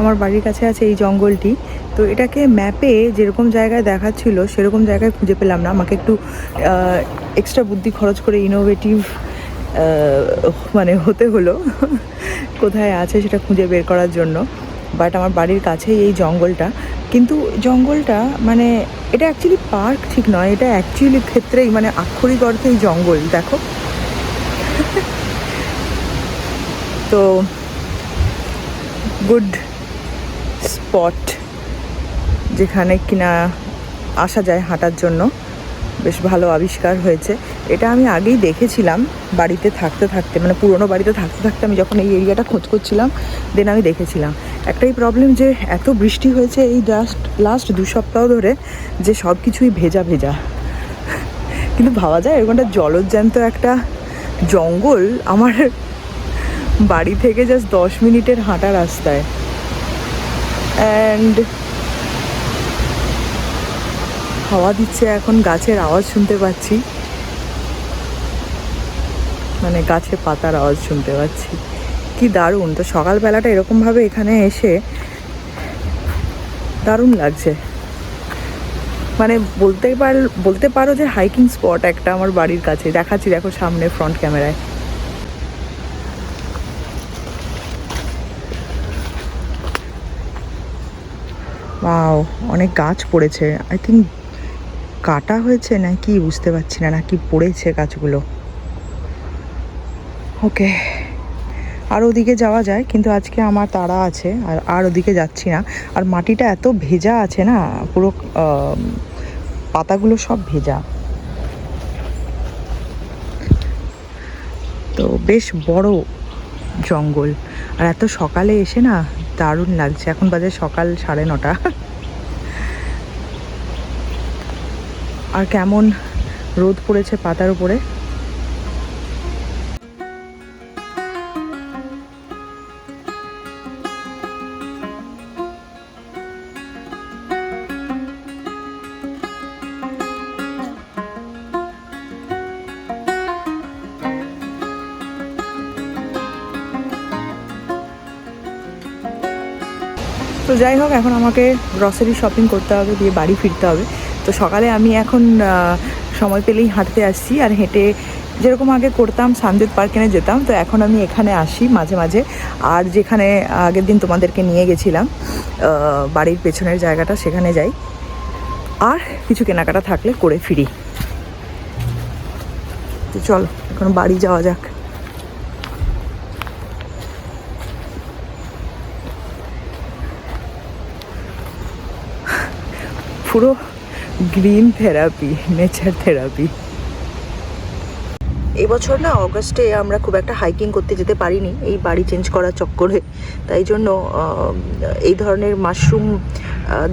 আমার বাড়ির কাছে আছে এই জঙ্গলটি। তো এটাকে ম্যাপে যেরকম জায়গায় দেখাচ্ছিল, সেরকম জায়গায় খুঁজে পেলাম না। আমাকে একটু এক্সট্রা বুদ্ধি খরচ করে ইনোভেটিভ মানে হতে হলো। কোথায় আছে সেটা খুঁজে বের করার জন্য। বাট আমার বাড়ির কাছেই এই জঙ্গলটা। কিন্তু জঙ্গলটা মানে এটা অ্যাকচুয়ালি পার্ক ঠিক নয়। এটা অ্যাকচুয়ালি ক্ষেত্রেই মানে আক্ষরিক অর্থেই জঙ্গল, দেখো। তো গুড স্পট যেখানে কিনা আসা যায় হাঁটার জন্য। বেশ ভালো আবিষ্কার হয়েছে। এটা আমি আগেই দেখেছিলাম বাড়িতে থাকতে থাকতে মানে পুরনো বাড়িতে থাকতে থাকতে আমি যখন এই এরিয়াটা খোঁজ করছিলাম দেন আমি দেখেছিলাম। একটাই প্রবলেম যে এত বৃষ্টি হয়েছে এই লাস্ট লাস্ট দু সপ্তাহ ধরে যে সব কিছুই ভেজা ভেজা। কিন্তু ভাবা যায় এরকম একটা জলজ্যান্ত একটা জঙ্গল আমার বাড়ি থেকে জাস্ট দশ মিনিটের হাঁটা রাস্তায়। অ্যান্ড হাওয়া দিচ্ছে এখন, গাছের আওয়াজ শুনতে পাচ্ছি। মানে গাছে পাতার আওয়াজ শুনতে পাচ্ছি। কি দারুণ! তো সকালবেলাটা এরকমভাবে এখানে এসে দারুণ লাগছে। মানে বলতে পার, বলতে পারো যে হাইকিং স্পট একটা আমার বাড়ির কাছে। দেখাচ্ছি, দেখো সামনে ফ্রন্ট ক্যামেরায় ওয়াও অনেক গাছ পড়েছে। আই থিঙ্ক কাটা হয়েছে না কি বুঝতে পারছি না, নাকি পড়েছে গাছগুলো। ওকে আর ওদিকে যাওয়া যায়, কিন্তু আজকে আমার তাড়া আছে, আর আর ওদিকে যাচ্ছি না। আর মাটিটা এত ভেজা আছে না, পুরো পাতাগুলো সব ভেজা। তো বেশ বড় জঙ্গল। আর এত সকালে এসে না দারুণ লাগছে। এখন বাজে সকাল সাড়ে নটা। আর কেমন রোদ পড়েছে পাতার উপরে? তো যাই হোক, এখন আমাকে গ্রসারি শপিং করতে হবে, দিয়ে বাড়ি ফিরতে হবে। তো সকালে আমি এখন সময় পেলেই হাঁটতে আসছি আর হেঁটে যেরকম আগে করতাম, সানজিৎ পার্কেনে যেতাম, তো এখন আমি এখানে আসি মাঝে মাঝে। আর যেখানে আগের দিন তোমাদেরকে নিয়ে গেছিলাম বাড়ির পেছনের জায়গাটা, সেখানে যাই। আর কিছু কেনাকাটা থাকলে করে ফিরি। তো চল, এখন বাড়ি যাওয়া যাক। পুরো গ্রিন থেরাপি, নেচার থেরাপি। এবছর না অগস্টে আমরা খুব একটা হাইকিং করতে যেতে পারিনি, এই বাড়ি চেঞ্জ করার চক্করে। তাই জন্য এই ধরনের মাশরুম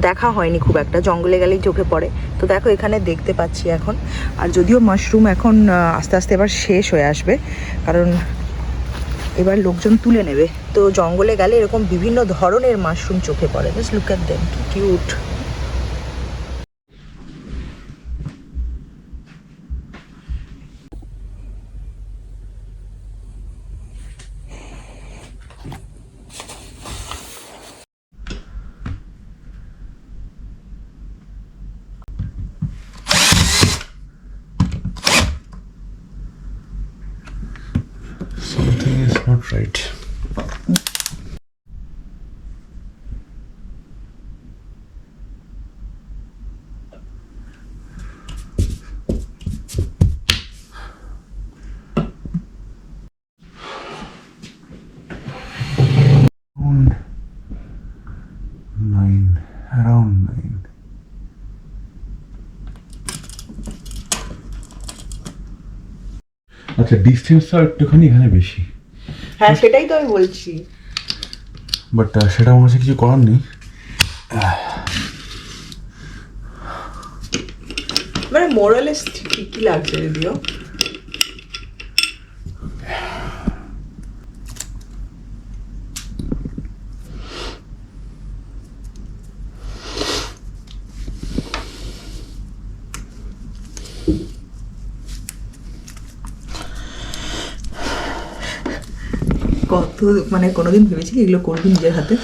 দেখা হয়নি খুব একটা, জঙ্গলে গেলেই চোখে পড়ে। তো দেখো এখানে দেখতে পাচ্ছি এখন। আর যদিও মাশরুম এখন আস্তে আস্তে এবার শেষ হয়ে আসবে, কারণ এবার লোকজন তুলে নেবে। তো জঙ্গলে গেলে এরকম বিভিন্ন ধরনের মাশরুম চোখে পড়ে। Just look at them cute আচ্ছা ডিস্টেন্সটা একটুখানি এখানে বেশি। হ্যাঁ সেটাই তো আমি বলছি। বাট সেটা আমার কাছে কিছু করার নেই। মানে মোরালেস ঠিকই লাগছে যদিও? কত মানে কোনোদিন ভেবেছিলি এগুলো করবি নিজের হাতে?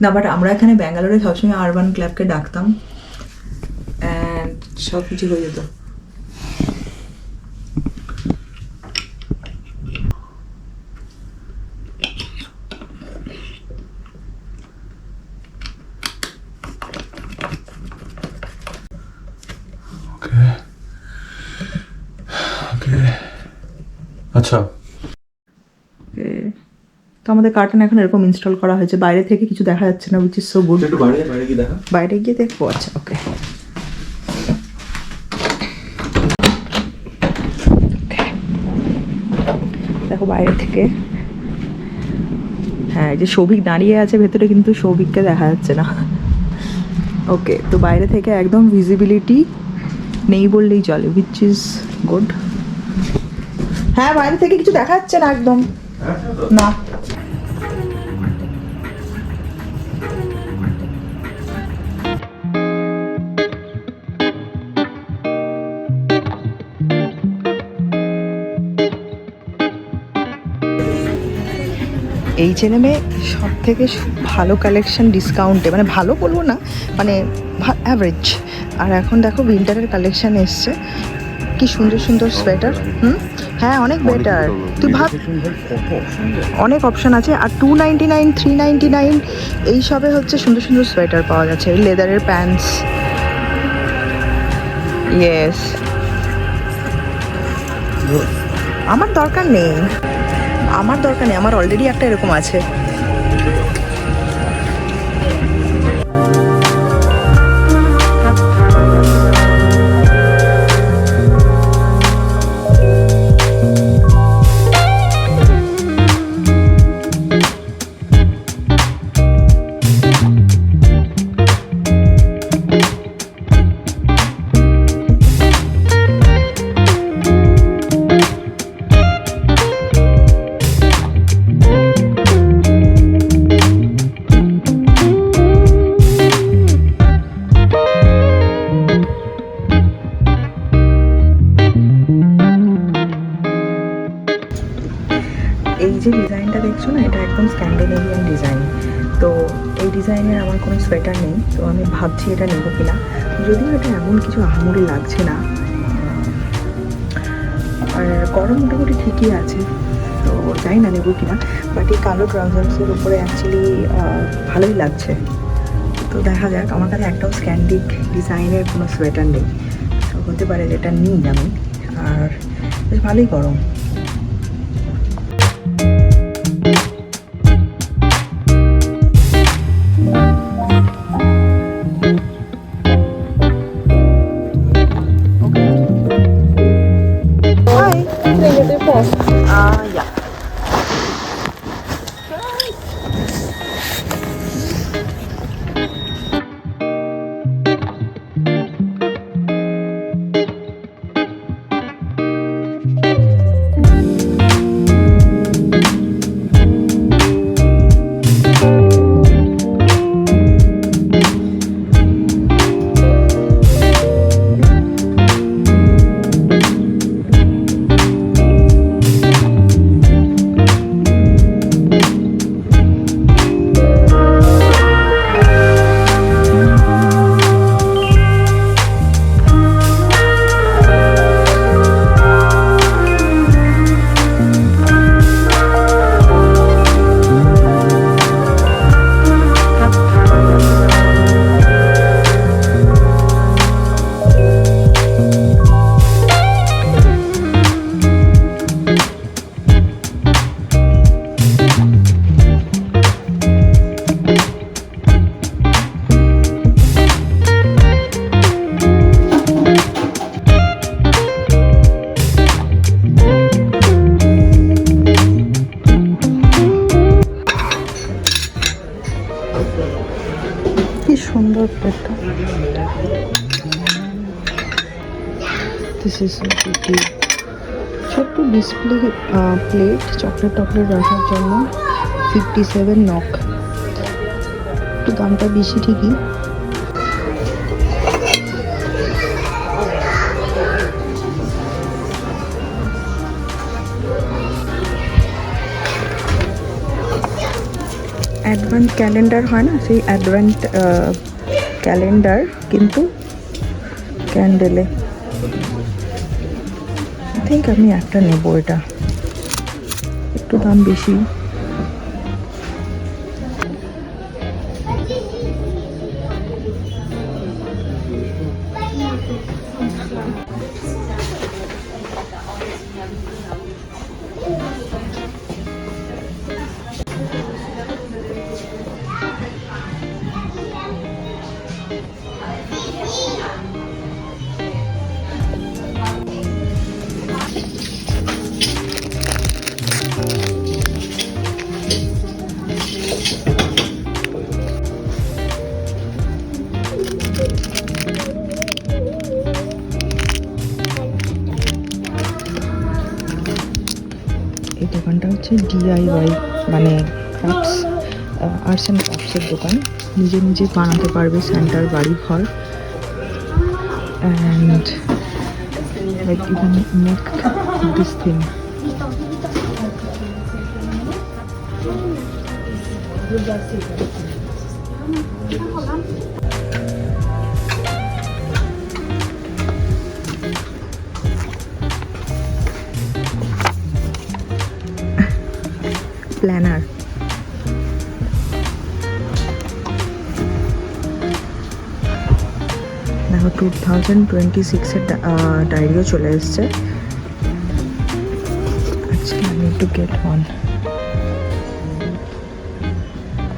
না বাট আমরা এখানে ব্যাঙ্গালোরে সবসময় আরবান ক্লাবকে ডাকতাম। অ্যান্ড সব কিছু হয়ে যেত। আচ্ছা। আমাদের কার্টন এখন এরকম ইনস্টল করা হয়েছে। বাইরে থেকে কিছু দেখা যাচ্ছে না উইচ ইজ সো গুড একটু বাইরে বাইরে কি দেখা। বাইরে গিয়ে দেখব আচ্ছা ওকে দেখো বাইরে থেকে। হ্যাঁ এই যে সৌভিক দাঁড়িয়ে আছে ভেতরে কিন্তু সৌভিককে দেখা যাচ্ছে না। ওকে তো বাইরে থেকে একদম ভিজিবিলিটি নেই বললেই চলে উইচ ইজ গুড হ্যাঁ বাইরে থেকে কিছু দেখা যাচ্ছে না একদম। না। এই জেনেমে সব থেকে ভালো কালেকশন ডিসকাউন্টে মানে ভালো বলব না মানে অ্যাভারেজ আর এখন দেখো উইন্টারের কালেকশন এসছে। কি সুন্দর সুন্দর সোয়েটার হুম? হ্যাঁ অনেক বেটার তুই ভাব অনেক অপশন আছে। আর two ninety nine three ninety nine এইসবে হচ্ছে সুন্দর সুন্দর সোয়েটার পাওয়া যাচ্ছে। লেদারের প্যান্টস ইয়েস আমার দরকার নেই। আমার দরকার নেই আমার অলরেডি একটা এরকম আছে। কোনো সোয়েটার নেই, তো আমি ভাবছি এটা নেব কিনা। যদিও এটা এমন কিছু আহামরি লাগছে না। আর গরম মোটামুটি ঠিকই আছে, তো জানি না নেব কিনা। বাট এই কালো ট্রাউজার্সের উপরে অ্যাকচুয়ালি ভালোই লাগছে। তো দেখা যাক, আমার কাছে একটাও স্ক্যান্ডিক ডিজাইনের কোনো সোয়েটার নেই। তো হতে পারে যেটা নিই আমি। আর বেশ ভালোই গরম। বিউটি ছোট্ট ডিসপ্লে প্লেট চকলেট টকলেট রাখার জন্য ফিফটি সেভেন নক একটু দামটা বেশি ঠিকই। অ্যাডভেন্ট ক্যালেন্ডার হয় না? সেই অ্যাডভেন্ট ক্যালেন্ডার কিন্তু ক্যান্ডেলে থিঙ্ক আমি একটা নেব এটা। একটু দাম বেশি। ডিআইওয়াই মানে ক্রাফটস আর্টস অ্যান্ড ক্রাফটসের দোকান। নিজে নিজে বানাতে পারবে সেন্টার বাড়ি, ঘর। And like you can make this thing planner দেখো টু থাউজেন্ড টোয়েন্টি সিক্সের ডায়েরিও চলে এসছে। আজকে আমি একটু গেট অন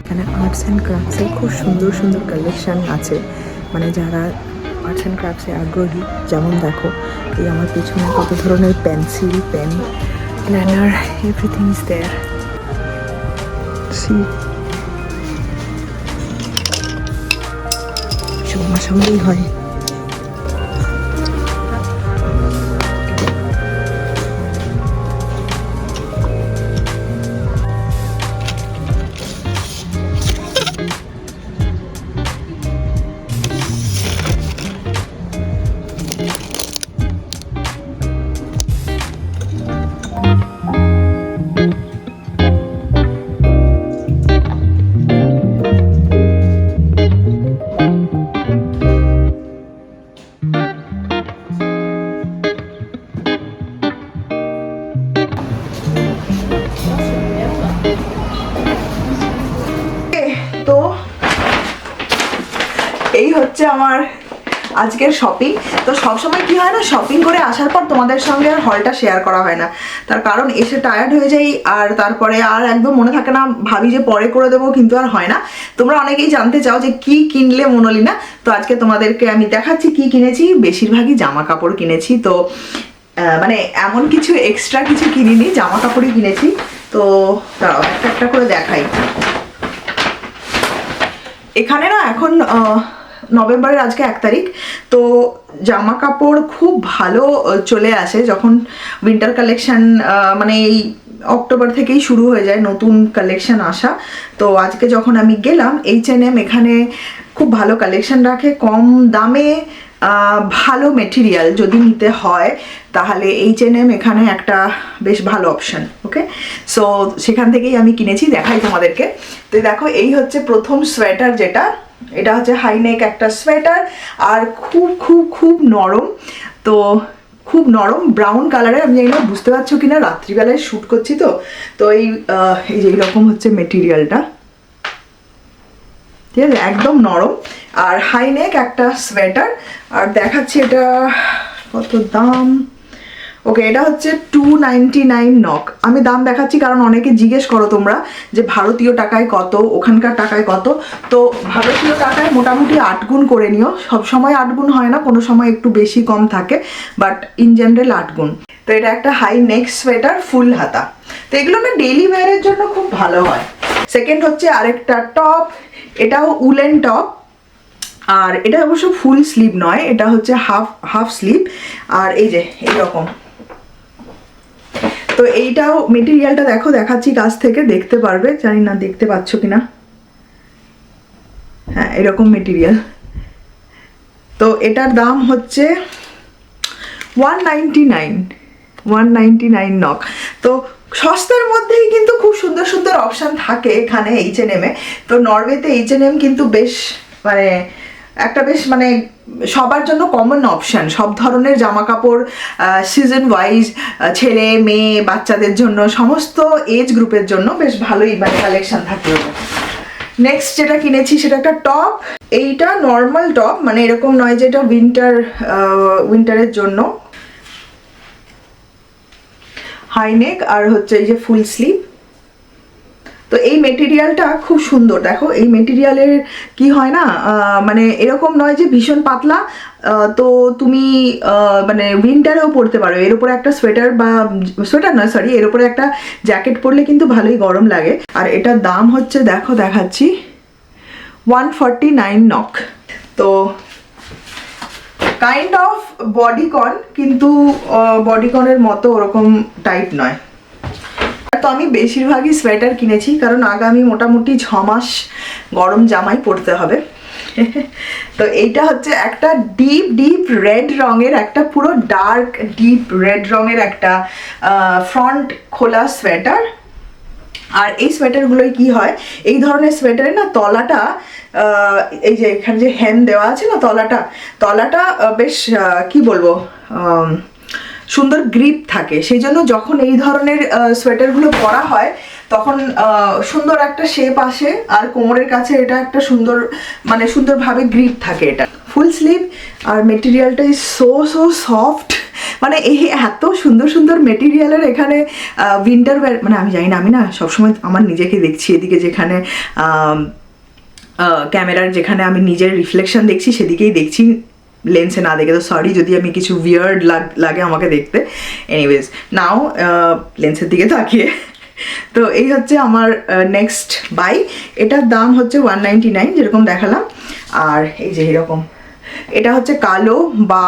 এখানে আর্টস অ্যান্ড ক্রাফটসের খুব সুন্দর সুন্দর কালেকশান আছে। মানে যারা আর্টস অ্যান্ড ক্রাফটসে আগ্রহী, যেমন দেখো, এই আমার পেছনে কত ধরনের pencil pen planner everything is there see সঙ্গেই হয়। হচ্ছে আমার আজকের শপিং তো সবসময় কি হয় না শপিং করে আসার পর তোমাদের সঙ্গে আর হলটা শেয়ার করা হয় না। তার কারণ এসে টায়ার্ড হয়ে যাই, আর তারপরে আর একদম মনে থাকে না, ভাবি যে পরে করে দেবো, কিন্তু আর হয় না। তোমরা অনেকেই জানতে চাও যে কি কিনলে মনোলিনা। তো আজকে তোমাদেরকে আমি দেখাচ্ছি কি কিনেছি। বেশিরভাগই জামা কাপড় কিনেছি। তো মানে এমন কিছু এক্সট্রা কিছু কিনিনি জামা কাপড়ই কিনেছি। তো দাঁড়াও, একটা একটা করে দেখাই। এখানে না এখন নভেম্বরের আজকে এক তারিখ, তো জামা কাপড় খুব ভালো চলে আসে যখন উইন্টার কালেকশন মানে এই অক্টোবর থেকেই শুরু হয়ে যায় নতুন কালেকশন আসা। তো আজকে যখন আমি গেলাম এইচ এন এম এখানে খুব ভালো কালেকশন রাখে, কম দামে ভালো মেটেরিয়াল যদি নিতে হয়, তাহলে এইচ এন এম এখানে একটা বেশ ভালো অপশন ওকে সো সেখান থেকেই আমি কিনেছি, দেখাই তোমাদেরকে। তো দেখো, এই হচ্ছে প্রথম সোয়েটার যেটা। এটা হচ্ছে হাইনেক একটা সোয়েটার আর খুব খুব খুব নরম। তো খুব নরম ব্রাউন কালারের আমি না, বুঝতে পারছ কিনা, রাত্রিবেলায় শ্যুট করছি তো। তো এই এই যে এইরকম হচ্ছে মেটিরিয়ালটা ঠিক আছে? একদম নরম। আর হাইনেক একটা সোয়েটার আর দেখাচ্ছি এটা কত দাম? ওকে এটা হচ্ছে টু নাইন নক আমি দাম দেখাচ্ছি কারণ অনেকে জিজ্ঞেস করো তোমরা যে ভারতীয় টাকায় কত, ওখানকার টাকায় কত। তো ভারতীয় টাকায় মোটামুটি আটগুণ করে নিও। সব সময় আট গুণ হয় না, কোনো সময় একটু বেশি কম থাকে বাট ইন জেনারেল আটগুণ তো এটা একটা হাই নেক সোয়েটার ফুল হাতা। তো এগুলো না ডেইলি ওয়্যারের জন্য খুব ভালো হয়। সেকেন্ড হচ্ছে আরেকটা টপ এটাও উলেন টপ আর এটা অবশ্য ফুল স্লিভ নয়, এটা হচ্ছে হাফ হাফ স্লিভ আর এই যে, এইরকম। তো এইটাও মেটেরিয়ালটা দেখো, দেখাচ্ছি কাছ থেকে, দেখতে পারবে, জানি না দেখতে পাচ্ছ কিনা। হ্যাঁ এরকম মেটেরিয়াল তো এটার দাম হচ্ছে one ninety nine one ninety nine knock তো সস্তার মধ্যেই কিন্তু খুব সুন্দর সুন্দর অপশান থাকে এখানে এইচ এন তো নরওয়েতে এইচ এন এম কিন্তু বেশ মানে একটা বেশ মানে সবার জন্য কমন অপশান সব ধরনের জামা কাপড় সিজন ওয়াইজ ছেলে, মেয়ে, বাচ্চাদের জন্য, সমস্ত এজ গ্রুপের জন্য বেশ ভালোই মানে কালেকশন থাকে ওদের। নেক্সট যেটা কিনেছি সেটা একটা টপ এইটা নর্মাল টপ মানে এরকম নয় যে এটা উইন্টার উইন্টারের জন্য। হাইনেক আর হচ্ছে এই যে ফুল স্লিভ তো এই মেটেরিয়ালটা খুব সুন্দর। দেখো, এই মেটেরিয়ালের কি হয় না মানে এরকম নয় যে ভীষণ পাতলা তো তুমি মানে উইন্টারেও পরতে পারো। এর উপরে একটা সোয়েটার বা সোয়েটার নয় সরি এর উপরে একটা জ্যাকেট পরলে কিন্তু ভালোই গরম লাগে। আর এটার দাম হচ্ছে, দেখো, দেখাচ্ছি ওয়ান ফর্টি নাইন নক তো কাইন্ড অফ বডিকন কিন্তু বডিকনের মতো ওরকম টাইট নয়। তো আমি বেশিরভাগই সোয়েটার কিনেছি, কারণ আগামী মোটামুটি ছ মাস গরম জামাই পরতে হবে। তো এইটা হচ্ছে একটা ডিপ ডিপ রেড রঙের একটা পুরো ডার্ক ডিপ রেড রঙের একটা ফ্রন্ট খোলা সোয়েটার। আর এই সোয়েটারগুলোই কি হয়, এই ধরনের সোয়েটারে না তলাটা এই যে এখানে যে হেম দেওয়া আছে না তলাটা তলাটা বেশ কি বলব সুন্দর গ্রিপ থাকে। সেই জন্য যখন এই ধরনের সোয়েটারগুলো পরা হয়, তখন সুন্দর একটা শেপ আসে আর কোমরের কাছে এটা একটা সুন্দর মানে সুন্দরভাবে গ্রিপ থাকে এটা। ফুল স্লিভ আর মেটেরিয়ালটা ইজ সো সো সফট মানে এই এত সুন্দর সুন্দর মেটেরিয়ালের এখানে উইন্টার ওয়্যার মানে আমি জানি না, আমি না সবসময় আমার নিজেকে দেখছি এদিকে যেখানে ক্যামেরার যেখানে আমি নিজের রিফ্লেকশন দেখছি, সেদিকেই দেখছি। লেন্সে না দেখে, তো সরি যদি আমি কিছু উইয়ার্ড লাগে আমাকে দেখতে। এনিওয়েজ নাও লেন্সের দিকে তাকিয়ে। তো এই হচ্ছে আমার নেক্সট বাই এটার দাম হচ্ছে ওয়ান নাইনটি নাইন যেরকম দেখালাম। আর এই যে এরকম। এটা হচ্ছে কালো বা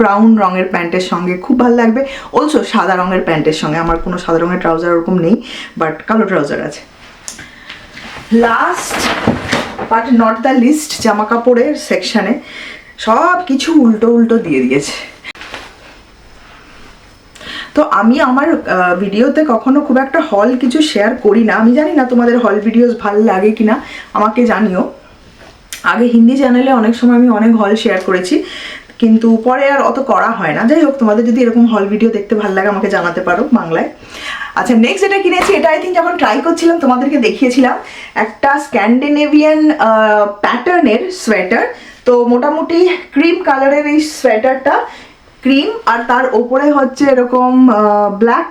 ব্রাউন রঙের প্যান্টের সঙ্গে খুব ভালো লাগবে। অলসো সাদা রঙের প্যান্টের সঙ্গে। আমার কোনো সাদা রঙের ট্রাউজার ওরকম নেই বাট কালো ট্রাউজার আছে। Last but not the least জামা কাপড়ের সেকশানে সব কিছু উল্টো উল্টো দিয়ে দিয়েছে। তো আমি আমার ভিডিওতে কখনো খুব একটা হল কিছু শেয়ার করি না। আমি জানি না তোমাদের হল ভিডিওস ভালো লাগে কিনা, আমাকে জানিও। আগে হিন্দি চ্যানেলে অনেক সময় আমি অনেক হল শেয়ার করেছি, কিন্তু পরে আর অত করা হয় না। যাই হোক, তোমাদের যদি এরকম হল ভিডিও দেখতে ভালো লাগে, আমাকে জানাতে পারো বাংলায়। আচ্ছা নেক্সট এটা কিনেছি, এটা আই থিঙ্ক যখন ট্রাই করছিলাম, তোমাদেরকে দেখিয়েছিলাম। একটা স্ক্যান্ডিনেভিয়ান প্যাটার্নের সোয়েটার তো মোটামুটি ক্রিম কালারের এই সোয়েটারটা ক্রিম আর তার ওপরে হচ্ছে এরকম ব্ল্যাক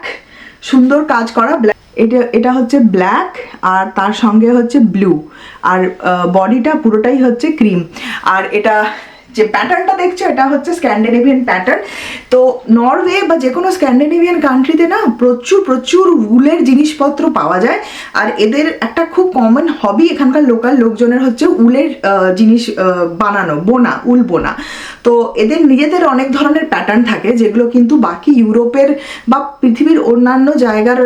সুন্দর কাজ করা ব্ল্যাক এটা এটা হচ্ছে ব্ল্যাক আর তার সঙ্গে হচ্ছে ব্লু আর বডিটা পুরোটাই হচ্ছে ক্রিম আর এটা যে প্যাটার্নটা দেখছ, এটা হচ্ছে স্ক্যান্ডিনেভিয়ান প্যাটার্ন তো নরওয়ে বা যে কোনো স্ক্যান্ডিনেভিয়ান কান্ট্রিতে না প্রচুর প্রচুর উলের জিনিসপত্র পাওয়া যায়। আর এদের একটা খুব কমন হবি এখানকার লোকাল লোকজনের হচ্ছে উলের জিনিস বানানো, বোনা, উল বোনা। তো এদের নিজেদের অনেক ধরনের প্যাটার্ন থাকে, যেগুলো কিন্তু বাকি ইউরোপের বা পৃথিবীর অন্যান্য জায়গার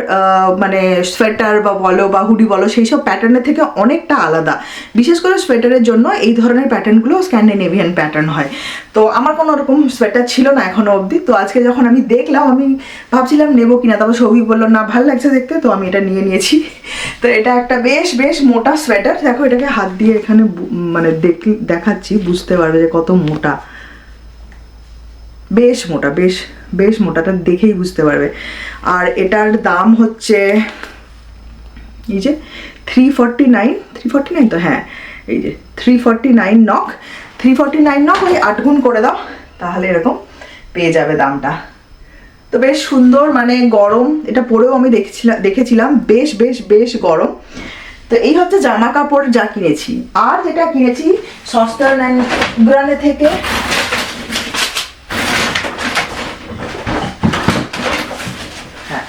মানে সোয়েটার বা বলো বা হুডি বলো, সেই সব প্যাটার্নের থেকে অনেকটা আলাদা। বিশেষ করে সোয়েটারের জন্য এই ধরনের প্যাটার্নগুলো স্ক্যান্ডিনেভিয়ান প্যাটার্ন হয়। তো আমার কোনো রকম সোয়েটার ছিল না এখনও অবধি। তো আজকে যখন আমি দেখলাম, আমি ভাবছিলাম, নেব কিনা? তারপর সৌভিক বলল, না, ভালো লাগছে দেখতে। তো আমি এটা নিয়ে নিয়েছি। তো এটা একটা বেশ বেশ মোটা সোয়েটার দেখো, এটাকে হাত দিয়ে এখানে মানে দেখ দেখাচ্ছি, বুঝতে পারবে যে কত মোটা। বেশ মোটা, বেশ বেশ মোটাটা দেখেই বুঝতে পারবে। আর এটার দাম হচ্ছে, এই যে three forty nine three forty nine তো হ্যাঁ এই যে থ্রি ফর্টি নাইন নক থ্রি ফর্টি নাইন নক ওই আট গুণ করে দাও, তাহলে এরকম পেয়ে যাবে দামটা। তো বেশ সুন্দর মানে গরম, এটা পরেও আমি দেখছিলাম দেখেছিলাম, বেশ বেশ বেশ গরম। তো এই হচ্ছে জামা কাপড় যা কিনেছি। আর যেটা কিনেছি সস্তার থেকে। হ্যাঁ।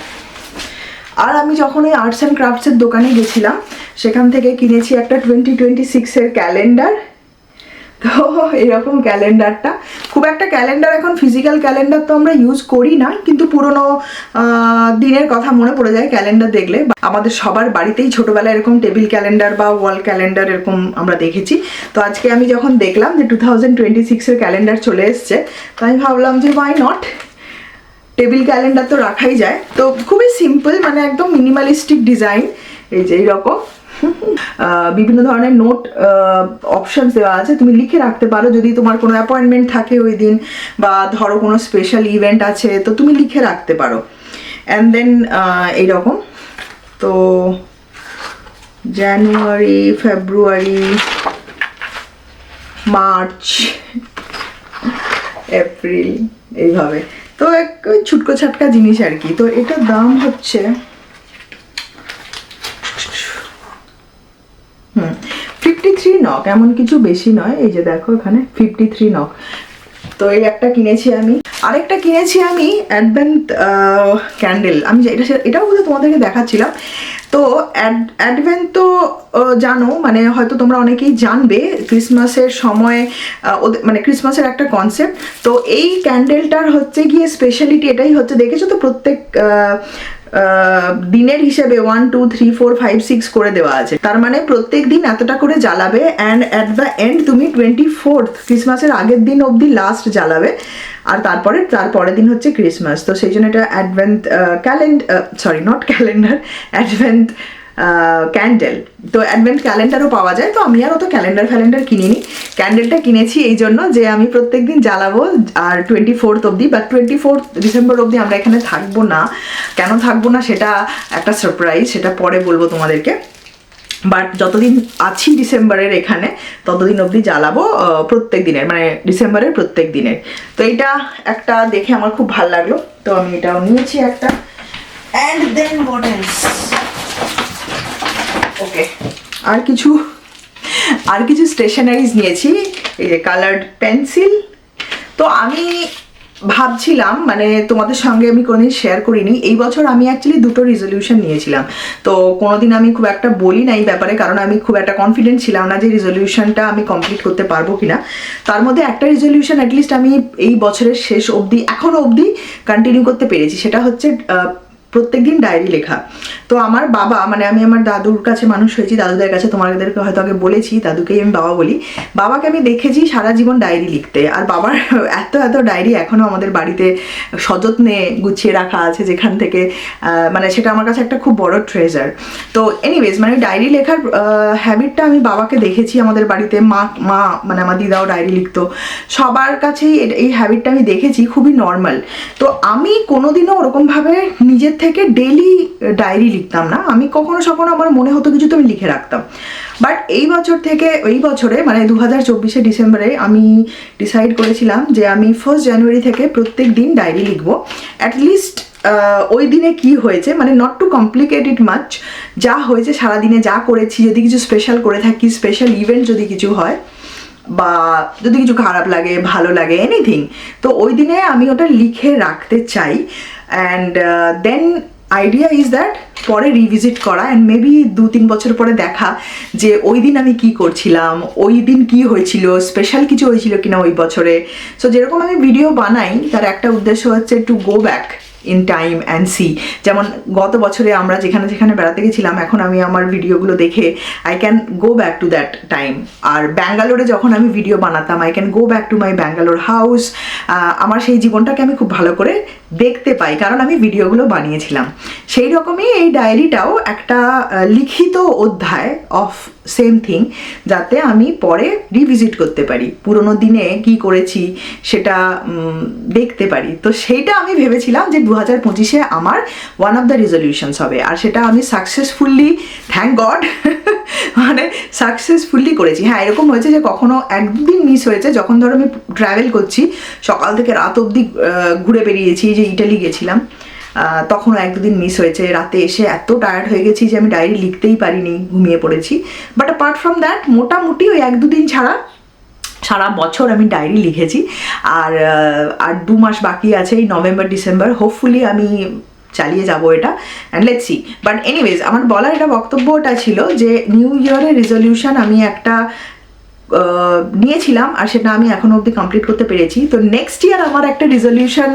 আর আমি যখন ওই আর্টস অ্যান্ড ক্রাফটসের দোকানে গেছিলাম, সেখান থেকে কিনেছি একটা টোয়েন্টি টোয়েন্টি সিক্সের ক্যালেন্ডার তো এরকম ক্যালেন্ডারটা। খুব একটা ক্যালেন্ডার এখন ফিজিক্যাল ক্যালেন্ডার তো আমরা ইউজ করি না, কিন্তু পুরনো দিনের কথা মনে পড়ে যায় ক্যালেন্ডার দেখলে। আমাদের সবার বাড়িতেই ছোটোবেলায় এরকম টেবিল ক্যালেন্ডার বা ওয়াল ক্যালেন্ডার এরকম আমরা দেখেছি। তো আজকে আমি যখন দেখলাম যে টু থাউজেন্ড টোয়েন্টি সিক্সের ক্যালেন্ডার চলে এসছে, তো আমি ভাবলাম যে ওয়াই নট টেবিল ক্যালেন্ডার তো রাখাই যায়। তো খুবই সিম্পল মানে একদম মিনিমালিস্টিক ডিজাইন এই যে এইরকম। বিভিন্ন ধরনের নোট অপশনস দেওয়া আছে। তুমি লিখে রাখতে পারো যদি তোমার কোনো অ্যাপয়েন্টমেন্ট থাকে ওই দিন বা ধরো কোনো স্পেশাল ইভেন্ট আছে, তো তুমি লিখে রাখতে পারো। অ্যান্ড দেন এইরকম। তো জানুয়ারি ফেব্রুয়ারি মার্চ এপ্রিল এইভাবে। তো এক ছুটকো ছাটকা জিনিস আর কি। তো এটার দাম হচ্ছে হুম ফিফটি থ্রি নক এমন কিছু বেশি নয়। এই যে দেখো এখানে ফিফটি থ্রি নক তো এই একটা কিনেছি আমি। আরেকটা কিনেছি আমি অ্যাডভেন্ট ক্যান্ডেল আমি এটা এটাও বোধহয় তোমাদেরকে দেখাচ্ছিলাম। তো অ্যাডভেন্ট তো জানো মানে হয়তো তোমরা অনেকেই জানবে ক্রিসমাসের সময় ওদের মানে ক্রিসমাসের একটা কনসেপ্ট তো এই ক্যান্ডেলটার হচ্ছে গিয়ে স্পেশালিটি এটাই হচ্ছে, দেখেছ তো প্রত্যেক দিনের হিসেবে one two three four five six করে দেওয়া আছে। তার মানে প্রত্যেক দিন এতটা করে জ্বালাবে অ্যান্ড অ্যাট দ্য এন্ড তুমি টোয়েন্টি ফোর্থ ক্রিসমাসের আগের দিন অবধি লাস্ট জ্বালাবে। আর তারপরে তার পরের দিন হচ্ছে ক্রিসমাস তো সেই জন্য এটা advent calendar sorry not calendar advent candle তো অ্যাডভেন্ট ক্যালেন্ডারও পাওয়া যায়, তো আমি আর অত ক্যালেন্ডার ফ্যালেন্ডার কিনিনি। ক্যান্ডেলটা কিনেছি এই জন্য যে আমি প্রত্যেক দিন জ্বালাবো আর টোয়েন্টি ফোর্থ অবধি বা টোয়েন্টি ফোর্থ ডিসেম্বর অবধি আমরা এখানে থাকব না। কেন থাকব না সেটা একটা সারপ্রাইজ সেটা পরে বলব তোমাদেরকে। বাট যতদিন আছি ডিসেম্বরের এখানে, ততদিন অবধি জ্বালাবো প্রত্যেক দিনের মানে ডিসেম্বরের প্রত্যেক দিনের তো এইটা একটা দেখে আমার খুব ভালো লাগল। তো আমি এটাও নিয়েছি একটা। অ্যান্ড দেন এলস ওকে আর কিছু আর কিছু স্টেশনারিজ নিয়েছি, এই যে কালার্ড পেন্সিল তো আমি ভাবছিলাম মানে তোমাদের সঙ্গে আমি কোনোদিন শেয়ার করিনি, এই বছর আমি অ্যাকচুয়ালি দুটো রিজলিউশন নিয়েছিলাম। তো কোনোদিন আমি খুব একটা বলি না এই ব্যাপারে, কারণ আমি খুব একটা কনফিডেন্ট ছিলাম না যে রিজলিউশনটা আমি কমপ্লিট করতে পারব কিনা। তার মধ্যে একটা রিজলিউশন অ্যাটলিস্ট আমি এই বছরের শেষ অবধি এখনও অবধি কন্টিনিউ করতে পেরেছি। সেটা হচ্ছে আহ, প্রত্যেকদিন ডায়েরি লেখা। তো আমার বাবা মানে আমি আমার দাদুর কাছে মানুষ হয়েছি দাদুদের কাছে তোমাদেরকে হয়তো আগে বলেছি দাদুকেই আমি বাবা বলি। বাবাকে আমি দেখেছি সারা জীবন ডায়েরি লিখতে। আর বাবার এত এত ডায়েরি এখনও আমাদের বাড়িতে সযত্নে গুছিয়ে রাখা আছে যেখান থেকে মানে সেটা আমার কাছে একটা খুব বড় ট্রেজার তো এনিওয়েজ মানে ডায়েরি লেখার হ্যাবিটটা আমি বাবাকে দেখেছি আমাদের বাড়িতে। মা মা মানে আমার দিদাও ডায়েরি লিখতো। সবার কাছেই এই হ্যাবিটটা আমি দেখেছি খুবই নর্মাল তো আমি কোনোদিনও ওরকমভাবে নিজের থেকে ডেলি ডায়েরি লিখতাম না। আমি কখনো সখনো আমার মনে হতো কিছু তো আমি লিখে রাখতাম। বাট এই বছর থেকে, এই বছরে মানে দু হাজার চব্বিশে ডিসেম্বরে আমি ডিসাইড করেছিলাম যে আমি ফার্স্ট জানুয়ারি থেকে প্রত্যেক দিন ডায়েরি লিখব। অ্যাটলিস্ট ওই দিনে কি হয়েছে মানে নট টু কমপ্লিকেটেড মাচ যা হয়েছে সারাদিনে যা করেছি, যদি কিছু স্পেশাল করে থাকি স্পেশাল ইভেন্ট যদি কিছু হয়, বা যদি কিছু খারাপ লাগে, ভালো লাগে এনিথিং তো ওই দিনে আমি ওটা লিখে রাখতে চাই। And then idea is that পরে রিভিজিট করা অ্যান্ড মেবি দু তিন বছর পরে দেখা যে ওই দিন আমি কি করছিলাম, ওই দিন কি হয়েছিল স্পেশাল কিছু হয়েছিল কিনা ওই বছরে। সো যেরকম আমি ভিডিও বানাই, তার একটা উদ্দেশ্য হচ্ছে to go back in time and see যেমন গত বছরে আমরা যেখানে যেখানে বেড়াতে গেছিলাম, এখন আমি আমার ভিডিওগুলো দেখে I can go back to that time আর ব্যাঙ্গালোরে যখন আমি ভিডিও বানাতাম I can go back to my Bangalore house আমার সেই জীবনটাকে আমি খুব ভালো করে দেখতে পাই, কারণ আমি ভিডিওগুলো বানিয়েছিলাম। সেই রকমই এই ডায়েরিটাও একটা লিখিত অধ্যায় অফ সেম থিং যাতে আমি পরে রিভিজিট করতে পারি। পুরোনো দিনে কি করেছি সেটা দেখতে পারি। তো সেইটা আমি ভেবেছিলাম যে দু হাজার পঁচিশে আমার ওয়ান অফ দ্য রেজলিউশনস হবে। আর সেটা আমি সাকসেসফুললি থ্যাংক গড মানে সাকসেসফুলি করেছি। হ্যাঁ এরকম হয়েছে যে কখনো একদিন মিস হয়েছে। যখন ধরো আমি ট্রাভেল করছি, সকাল থেকে রাত অবধি ঘুরে বেরিয়েছি যে ইটালি গেছিলাম তখনও এক দুদিন মিস হয়েছে। রাতে এসে এত টায়ার্ড হয়ে গেছি যে আমি ডায়েরি লিখতেই পারিনি, ঘুমিয়ে পড়েছি। বাট অ্যাপার্ট ফ্রম দ্যাট মোটামুটি ওই এক দুদিন ছাড়া সারা বছর আমি ডায়েরি লিখেছি। আর আর দু মাস বাকি আছে এই নভেম্বর, ডিসেম্বর। হোপফুলি আমি চালিয়ে যাব এটা। And let's see but anyways আমার বলার এটা বক্তব্যটা ছিল যে নিউ ইয়ারের রেজলিউশন আমি একটা নিয়েছিলাম আর সেটা আমি এখনও অবধি কমপ্লিট করতে পেরেছি। তো নেক্সট ইয়ার আমার একটা রেজলিউশন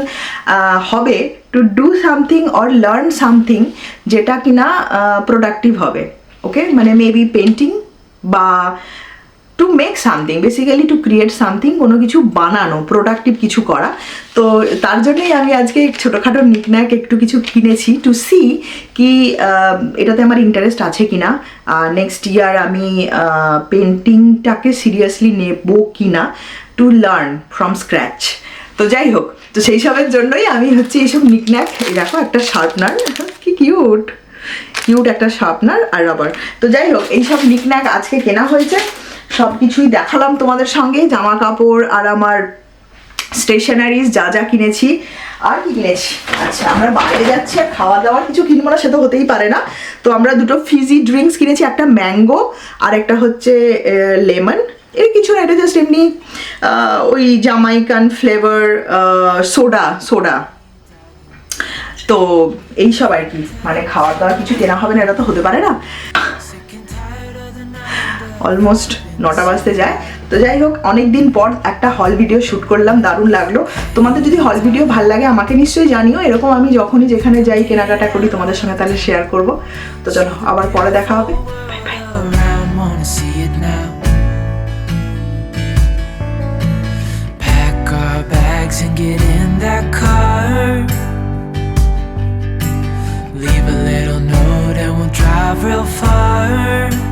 হবে to do something or learn something যেটা কিনা প্রোডাক্টিভ হবে। ওকে মানে মেবি পেন্টিং বা to make something basically to create something কোনো কিছু বানানো প্রোডাক্টিভ কিছু করা। তো তার জন্যই আমি আজকে ছোটোখাটো নিকন্যাক একটু কিছু কিনেছি টু সি কি এটাতে আমার ইন্টারেস্ট আছে কি না নেক্সট ইয়ার আমি পেন্টিংটাকে সিরিয়াসলি নেব কি না টু লার্ন ফ্রম স্ক্র্যাচ তো যাই হোক, তো সেই সবের জন্যই আমি হচ্ছে এইসব নিকন্যাক এই দেখো একটা শার্পনার কি কিউট কিউট একটা শার্পনার আর রাবার তো যাই হোক, এইসব নিকন্যাক আজকে কেনা হয়েছে। সব কিছুই দেখালাম তোমাদের সঙ্গে জামা কাপড় আর আমার স্টেশনারিজ যা যা কিনেছি। আর কি কিনেছি? আচ্ছা আমরা বাইরে যাচ্ছি আর খাওয়া দাওয়ার কিছু কিনবো না, সে তো হতেই পারে না। তো আমরা দুটো ফিজি ড্রিঙ্কস কিনেছি, একটা ম্যাঙ্গো আর একটা হচ্ছে লেমন এর কিছু না, এটা জাস্ট এমনি ওই জামাইকান ফ্লেভার সোডা সোডা তো এইসব আর কি মানে খাওয়া দাওয়ার কিছু কেনা হবে না, এটা তো হতে পারে না। অলমোস্ট নটা বাজতে যায়। তো যাই হোক অনেক দিন পর একটা হল ভিডিও শ্যুট করলাম, দারুণ লাগল। তোমাদের যদি হল ভিডিও ভালো লাগে, আমাকে নিশ্চয়ই জানিও। এরকম আমি যখনই যেখানে যাই, কেনাকাটা করি, তোমাদের সঙ্গে তাহলে শেয়ার করব। তো চলো, আবার পরে দেখা হবে. Leave a little note and we'll drive real far.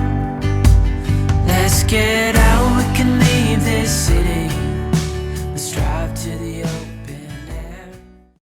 get out, we can leave this city.